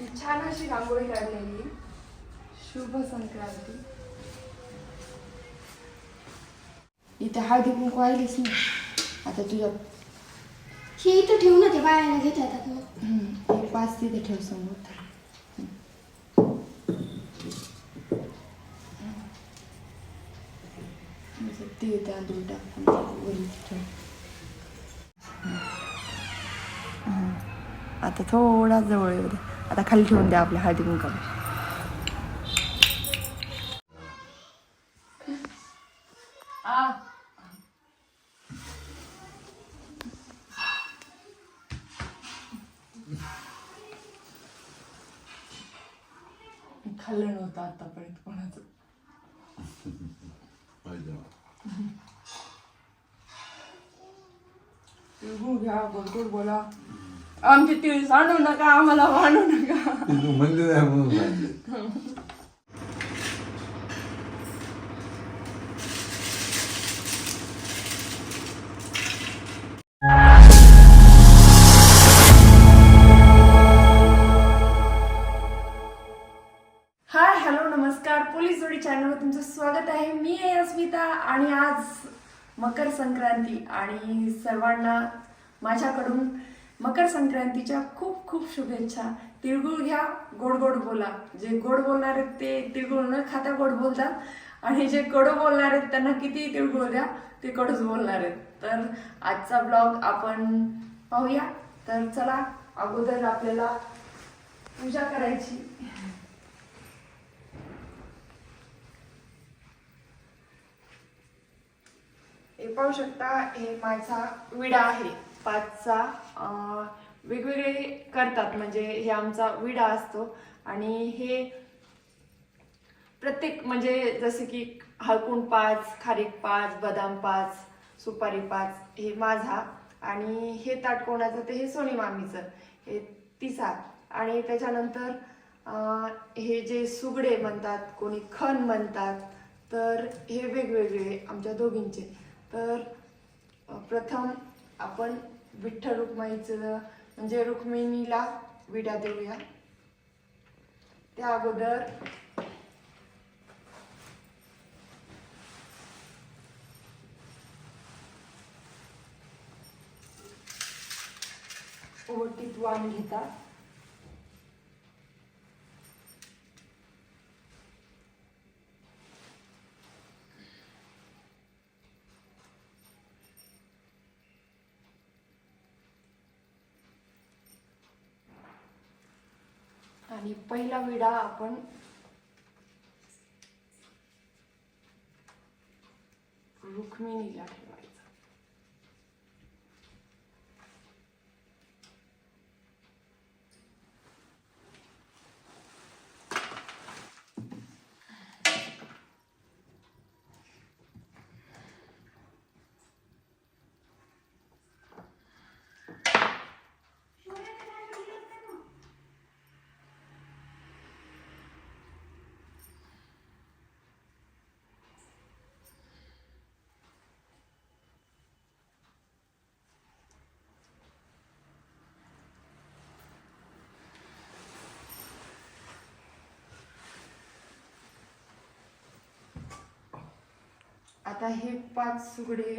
ती छान अशी रांगोळी काढलेली. शुभ संक्रांती. इथे हळदी कुंकू आलीच ना आता तुझ्या ही इथं ठेवू ना ते बायाला घेता येतात मग. हम्म, एक पाच तिथे ठेव समोर. म्हणजे ते तांदूळ टाकून वरी ठेव. आता थोडा जवळ येऊ दे. आता खाली ठेवून द्या आपल्या हळदी कुंकाला खाल्लं नव्हतं आतापर्यंत कोणाचं. घ्या गोडगोड बोला. आमची तिळ सांडू नका आम्हाला वाढू नका. तू म्हणले नाही म्हणून सांगितलं हाय हॅलो नमस्कार. पोलीस जोडी चॅनलवर तुमचं स्वागत आहे. मी आहे अस्मिता आणि आज मकर संक्रांती आणि सर्वांना माझ्याकडून मकर संक्रांतीच्या खूप खूप शुभेच्छा. तिळगुळ घ्या गोड गोड बोला. जे गोड बोलणार आहेत ते तिळगुळ न खाता गोड बोलतात. आणि जे कडू बोलणार आहेत त्यांना किती तिळगुळ द्या ते कडूच बोलणार आहेत. तर आजचा ब्लॉग आपण पाहूया. तर चला अगोदर आपल्याला पूजा करायची. हे पाहू शकता हे माझा विडा आहे. पाचचा वेगवेगळे करतात. म्हणजे हे आमचा विडा असतो. आणि हे प्रत्येक म्हणजे जसे की हळकुंड पाच खारीक पाच बदाम पाच सुपारी पाच हे माझा. आणि हे ताट कोणाचं? ते हे सोनी मामीचं. हे तिसा आणि त्याच्यानंतर हे जे सुगडे म्हणतात कोणी खण म्हणतात तर हे वेगवेगळे आमच्या दोघींचे. तर प्रथम आपण विठ्ठल रुक्माईचं म्हणजे रुक्मिणीला विडा देऊया. त्या अगोदर ओटीत वाण घेतात आणि पहिला विडा आपण रुक्मिणीला ठेवू. आता हे पाच सुगडे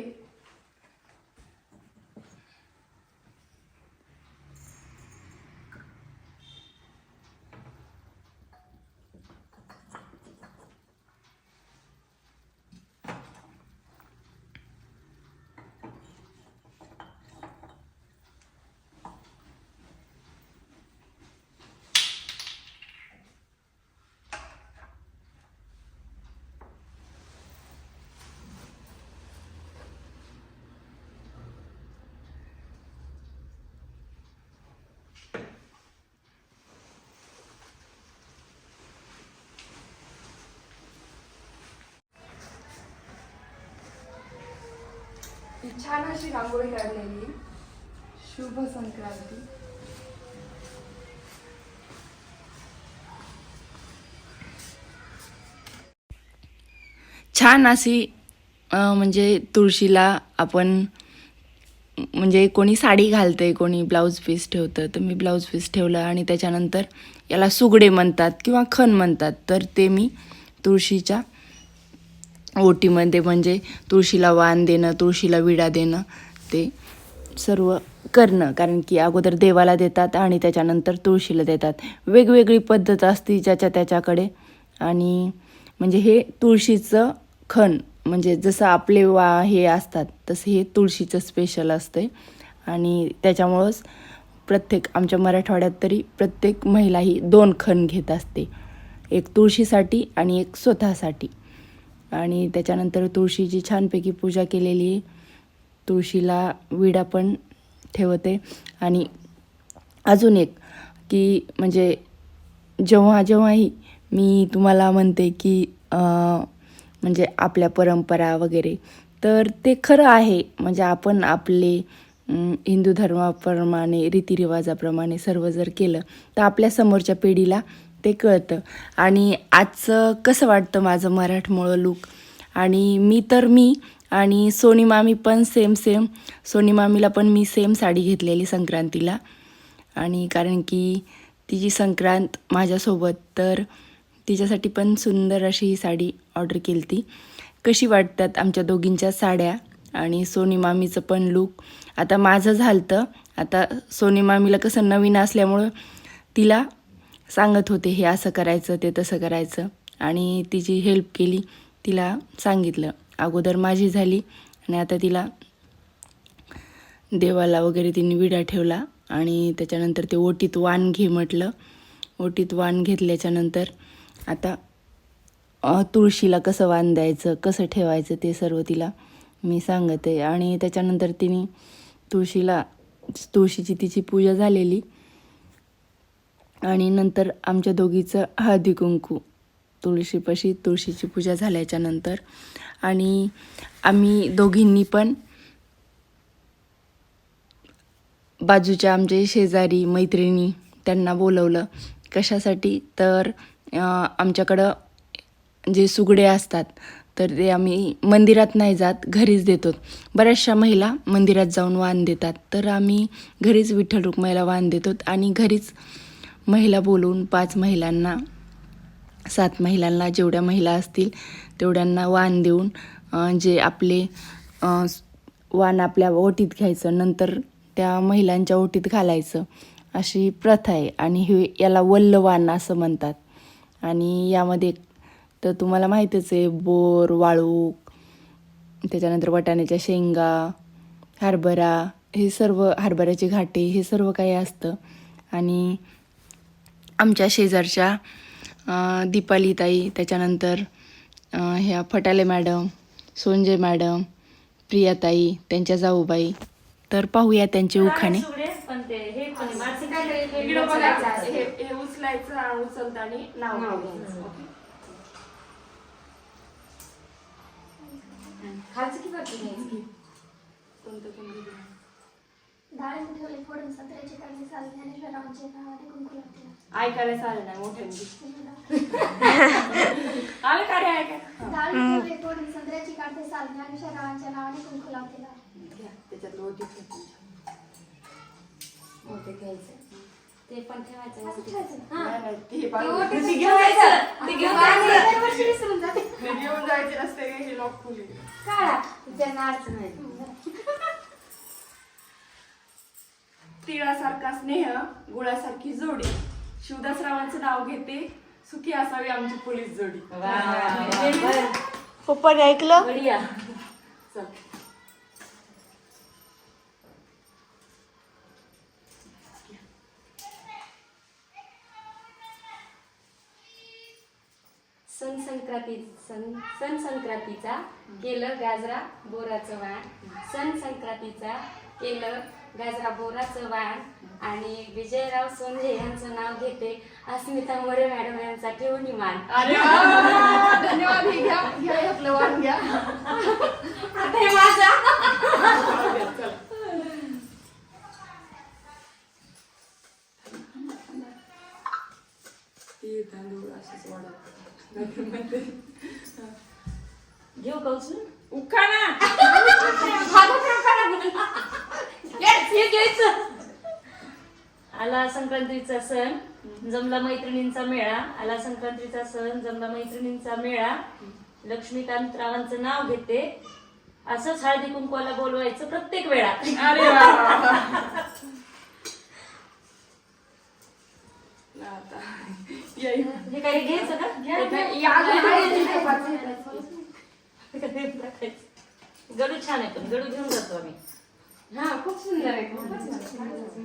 छान अशी रांगोळी काढलेली. शुभ संक्रांती. छान अशी म्हणजे तुळशीला आपण म्हणजे कोणी साडी घालते कोणी ब्लाऊज पीस ठेवतं तर मी ब्लाऊज पीस ठेवलं आणि त्याच्यानंतर याला सुगडे म्हणतात किंवा खण म्हणतात तर ते मी तुळशीच्या ओटीमध्ये म्हणजे तुळशीला वाण देणं तुळशीला विडा देणं ते सर्व करणं. कारण की अगोदर देवाला देतात आणि त्याच्यानंतर तुळशीला देतात. वेगवेगळी पद्धत असते ज्याच्या त्याच्याकडे. आणि म्हणजे हे तुळशीचं खण म्हणजे जसं आपले वा हे असतात तसं हे तुळशीचं स्पेशल असते आणि त्याच्यामुळंच प्रत्येक आमच्या मराठवाड्यात तरी प्रत्येक महिला ही दोन खण घेत असते. एक तुळशीसाठी आणि एक स्वतःसाठी. आणि त्याच्यानंतर तुळशीची छानपैकी पूजा केलेली. तुळशीला विडा पण ठेवते. आणि अजून एक की म्हणजे जेव्हा जेव्हाही मी तुम्हाला म्हणते की म्हणजे आपल्या परंपरा वगैरे तर ते खरं आहे. म्हणजे आपण आपले हिंदू धर्माप्रमाणे रीतिरिवाजाप्रमाणे सर्व जर केलं तर आपल्या समोरच्या पिढीला ते कळतं. आणि आजचं कसं वाटतं माझं मराठमोळं लूक आणि मी तर मी आणि सोनी मामी पण सेम सेम सोनी मामीला पण मी सेम साडी घेतलेली संक्रांतीला. आणि कारण की तिची संक्रांत माझ्यासोबत तर तिच्यासाठी पण सुंदर अशी ही साडी ऑर्डर केली ती कशी वाटतात आमच्या दोघींच्या साड्या आणि सोनी मामीचं पण लूक आता माझं झालं आता सोनी मामीला कसं नवीन असल्यामुळं तिला सांगत होते हे असं करायचं ते तसं करायचं. आणि तिची हेल्प केली. तिला सांगितलं. अगोदर माझी झाली आणि आता तिला देवाला वगैरे तिने विडा ठेवला आणि त्याच्यानंतर ते ओटीत वाण घे म्हटलं. ओटीत वाण घेतल्याच्यानंतर आता तुळशीला कसं वाण द्यायचं कसं ठेवायचं ते सर्व तिला मी सांगत. आहे आणि त्याच्यानंतर तिने तुळशीला तुळशीची तिची पूजा झालेली. आणि नंतर आमच्या दोघीचं हळदी कुंकू तुळशीपाशी तुळशीची पूजा झाल्याच्यानंतर. आणि आम्ही दोघींनी पण बाजूच्या आमचे शेजारी मैत्रिणी त्यांना बोलवलं. कशासाठी? तर आमच्याकडं जे सुगडे असतात तर ते आम्ही मंदिरात नाही जात घरीच देतो. बऱ्याचशा महिला मंदिरात जाऊन वाण देतात. तर आम्ही घरीच विठ्ठल रुक्माईला वाण देतो आणि घरीच महिला बोलवून पाच महिलांना सात महिलांना जेवढ्या महिला असतील तेवढ्यांना वाण देऊन जे आपले वाण आपल्या ओटीत घ्यायचं नंतर त्या महिलांच्या ओटीत घालायचं अशी प्रथा आहे. आणि हे याला वल्लवान असं म्हणतात. आणि यामध्ये तर तुम्हाला माहीतच आहे बोर वाळूक त्याच्यानंतर वाटाण्याच्या शेंगा हरभरा हे सर्व हरभऱ्याचे घाटे हे सर्व काही असतं. आणि आमच्या शेजारच्या अं, दीपाली ताई त्याच्यानंतर ह्या फटाले मॅडम सोंजे मॅडम प्रियाताई त्यांच्या जाऊबाई. तर पाहूया त्यांचे उखाणे. आणि? डाळिंब ठेवले फोडून संत्र्याची काढली साल ज्ञानेश्वरावांचे नावाने कुंकू लागते ऐकायला चालेल ना आलं का रे संत्र्याची काढते ज्ञानेश्वरावांच्या नावाने कुंकू लागते घ्या त्याच्यात. मोठे घ्यायचं. ते पण ठेवायचं ते घेऊन जायचं. रस्ते हे लॉक काढा. त्यांना अडचण नाही. तिळासारखा स्नेह गुळासारखी जोडी. शिवदासरावांचं नाव घेते. सुखी असावी आमची पोलीस जोडी. पप्पाने ऐकलं? बढिया. चल. सण संक्रांती सण सण संक्रांतीचा केलं गाजरा बोराचं वाण. सण संक्रांतीचा केलं गाजरा बोराचं वाण आणि विजयराव सोंधे यांचं नाव घेते अस्मिता मोरे मॅडम यांचा ठेवणी मान अरे! धन्यवाद घ्या घ्या आपलं वाण घ्या. आता हे माझा. चला. ते तांदूळ असेच वाढत घेऊ का उचलून? उखाणा! हे आला संक्रांतीचा सण जमला मैत्रिणींचा मेळा आला संक्रांतीचा सण जमला मैत्रिणींचा मेळा लक्ष्मीकांत रावांचं नाव घेते असंच हळदी कुंकवाला बोलवायचं प्रत्येक वेळा अरे. हे काही घ्यायचं का. गडू छान आहे पण गडू घेऊन जातो आम्ही हा खूप सुंदर आहे खूपच नाही.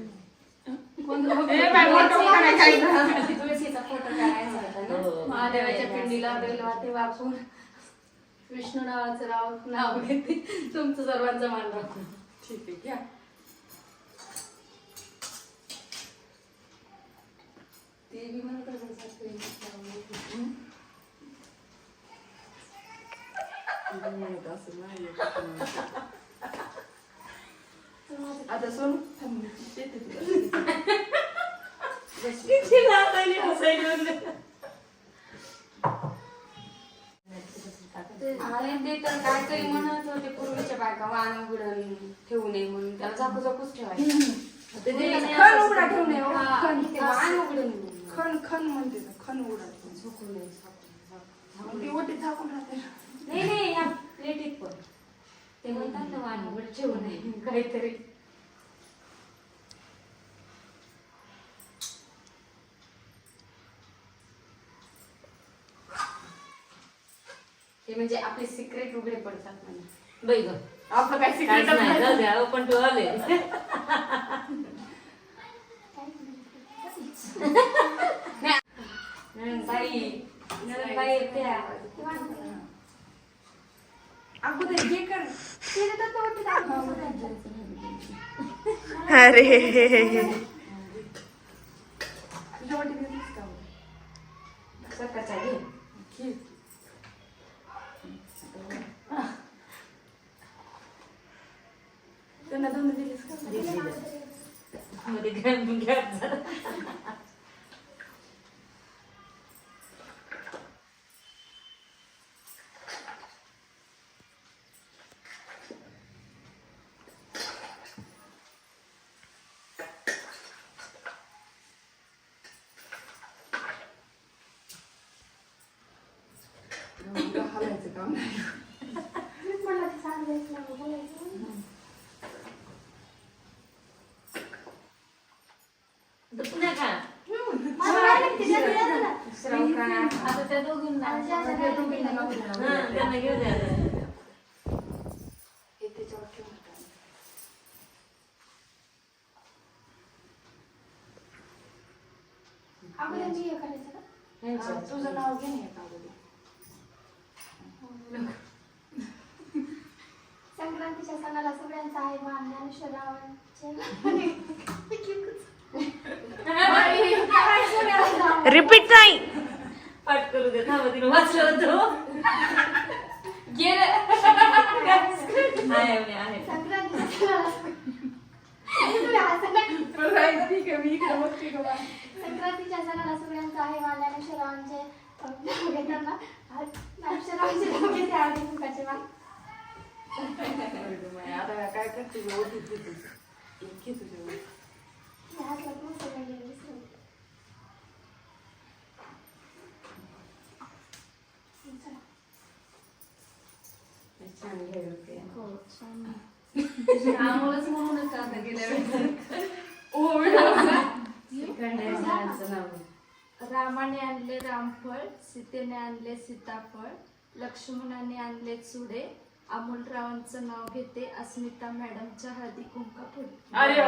तुळशीचा फोटो काढायचा होता हो. ना महादेवाच्या पिंडीला बेलवाती वापून विष्णू नावाचं नाव नाव घेते तुमचं सर्वांचं मान राखून ठीक आहे घ्या ते मी म्हणत असेल आता सोनू थांब, देते तुला. ते तर म्हणत होते पूर्वीच्या बायका वाण उघडून ठेवू नये म्हणून त्याला झाकू झाकूच ठेवायचं उघडा ठेवू नये वाण उघडून खण खण म्हणते ना, खण उघडा. झोकू नये ओटी झाकून राहते नाही नाही या प्लेटीत पण ते म्हणतात ना वाण उघड ठेवू नये काहीतरी म्हणजे आपले सिक्रेट उघडे पडतात म्हणजे बाई ग. आपलं काय सिक्रेट नाही जाऊ द्या ओपन टू आले. बाई बाई त्या अगोदर हे कर. अरे. तुझ्या ओटी घेतलीस का? स्वतःचा घे घे. त्यांना दोन दिलीस का मध्ये गॅप गॅप झाला मला हालायचं काम नाही मला ते सांगायचं नाही, बोलायचं. पुन्हा खा मला माहिती आहे, ते द्या ना. श्रावण काळात आता त्या दोघींना त्या दोघींना नव्हतं. हा त्यांना घेऊ द्या हे त्याच्यावर ठेवून टाक. अगोदर मी हे करायचं का? हा, तुझं नाव घे ना एका अगोदर. संक्रांतीच्या सणाला सगळ्यांचा आहे मान ज्ञानेश्वरावांचे रिपीट नाही पाठ करू दे थांबा तिने वाचलं होतं. आहे म्हणे, आहे. राहिलं ठीक आहे मी इकडे बघते का बा. संक्रांतीच्या सणाला सगळ्यांचा आहे ज्ञानेश्वरावांचे नाव घेताना घेते बाई, आता काय करते? गं? ओटीत घे तुझं. एक घे तुझ्या ओटीत. हे हातात मस्त वेगळे दिसले. चला. होते. आम्हालाच म्हणूनच आता गेल्या वेळेस. श्रीखंडेश्वरांचं नाव. रामाने आणले रामफळ सीतेने आणले सीताफळ लक्ष्मणाने आणले चुडे. अमोलरावांचं नाव घेते अस्मिता मॅडमच्या हळदी कुंका अरे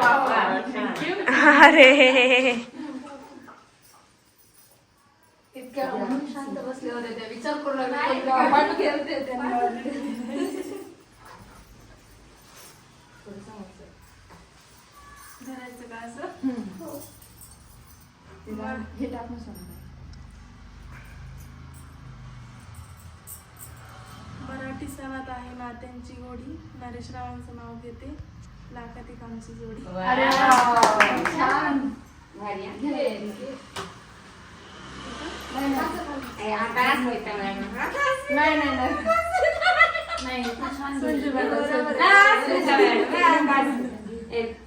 you. अरे. म्हणून शांत विचार करू. धरायचं का असं? तिला हे टाकून मराठी सणात आहे नात्यांची गोडी नरेश रावांचं नाव घेते. लाखाती कामची जोडी. अरे वा. छान. भारी आहे.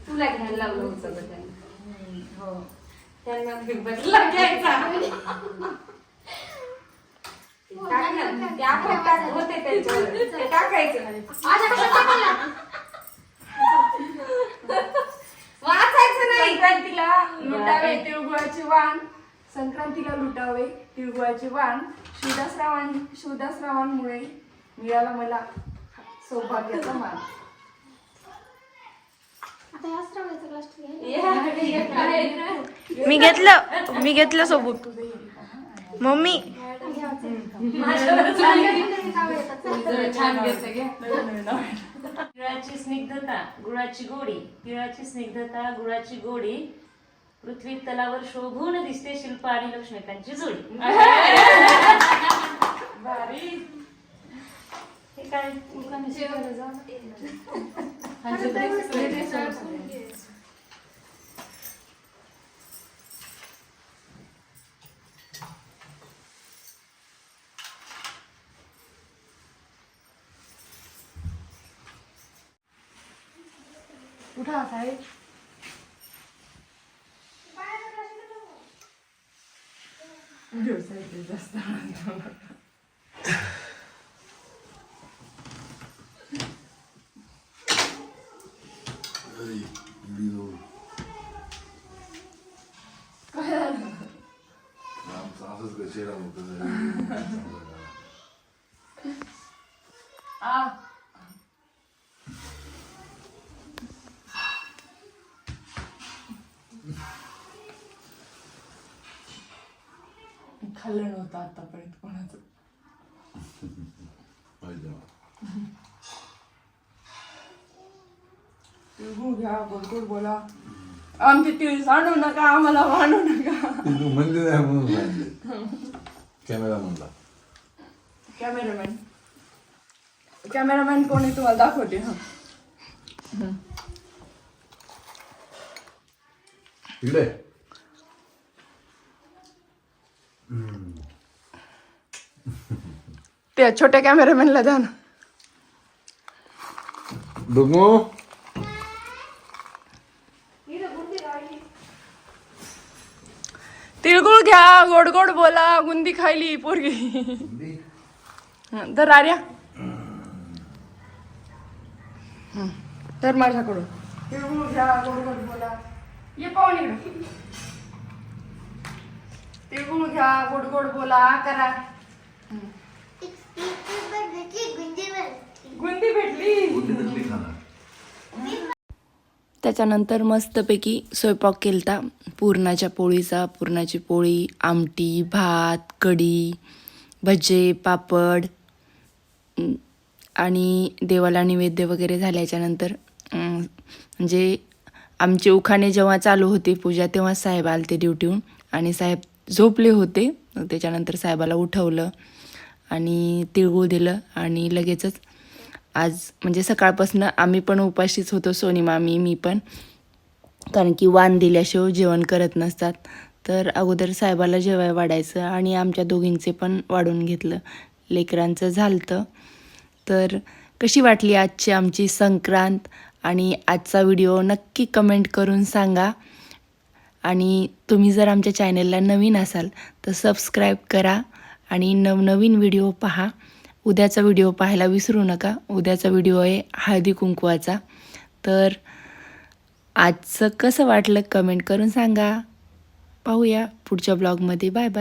तुला घ्यायला लावलं होतं हो त्यांना घ्यायचा होते त्याच्यावर टाकायचं वाचायचं नाही लुटावे तिळगुळाचे वाण. संक्रांतीला लुटावे तिळगुळाचे वाण. शिवदासरावां शिवदासरावांमुळे मिळाला मला सौभाग्याचा मान. मी घेतलं मी घेतलं सोबत. मम्मी. तिळाची स्निग्धता गुळाची गोडी. तिळाची स्निग्धता गुळाची गोडी. पृथ्वी तलावर शोभून दिसते शिल्प आणि लक्ष्मीकांतची जोडी. हे काय? कुठं 料されてるレストランと खाल्लं नव्हतं आतापर्यंत कोणाचं. तिळगुळ घ्या गोड गोड बोला. आमचे तिळ सांडू नका आम्हाला वाढू नका. म्हणले नाही म्हणून कॅमेरा म्हणला कॅमेरामॅन. कॅमेरामॅन कोणी तुम्हाला दाखवते हा. इकडे. त्या छोट्या कॅमेरामॅनला द्या ना. डुंगू तिळगुळ घ्या गोड गोड बोला गुंदी खायली पोरगी. हं, तर आर्या. तर माझ्याकडून. तिळगुळ घ्या गोड गोड बोला. ये इकडं. तिळगुळ घ्या गोड गोड बोला करा. गुंदी भेटली. त्याच्यानंतर मस्तपैकी स्वयंपाक केलता. पुरणाच्या पोळीचा पुरणाची पोळी आमटी भात कढी भजे पापड आणि देवाला नैवेद्य वगैरे झाल्याच्यानंतर म्हणजे आमचे उखाणे जेव्हा चालू होते पूजा तेव्हा साहेब आलते ड्युटीहून आणि साहेब झोपले होते. त्याच्यानंतर साहेबाला उठवलं आणि तिळगुळ दिलं आणि लगेचच आज म्हणजे सकाळपासून आम्ही पण उपाशीच होतो सोनी मामी मी पण. कारण की वाण दिल्याशिवाय जेवण करत नसतात. तर अगोदर साहेबाला जेवाय वाढायचं आणि आमच्या दोघींचे पण वाढून घेतलं. लेकरांचं झालतं. तर कशी वाटली आजची आमची संक्रांत? आणि आजचा व्हिडिओ नक्की कमेंट करून सांगा. आणि तुम्ही जर आमच्या चॅनेलला नवीन असाल तर सबस्क्राईब करा आणि नवनवीन व्हिडिओ पहा. उद्याचा व्हिडिओ पाहायला विसरू नका. उद्याचा व्हिडिओ आहे हळदी कुंकवाचा. तर आजचं कसं वाटलं कमेंट करून सांगा. पाहूया पुढच्या ब्लॉगमध्ये बाय बाय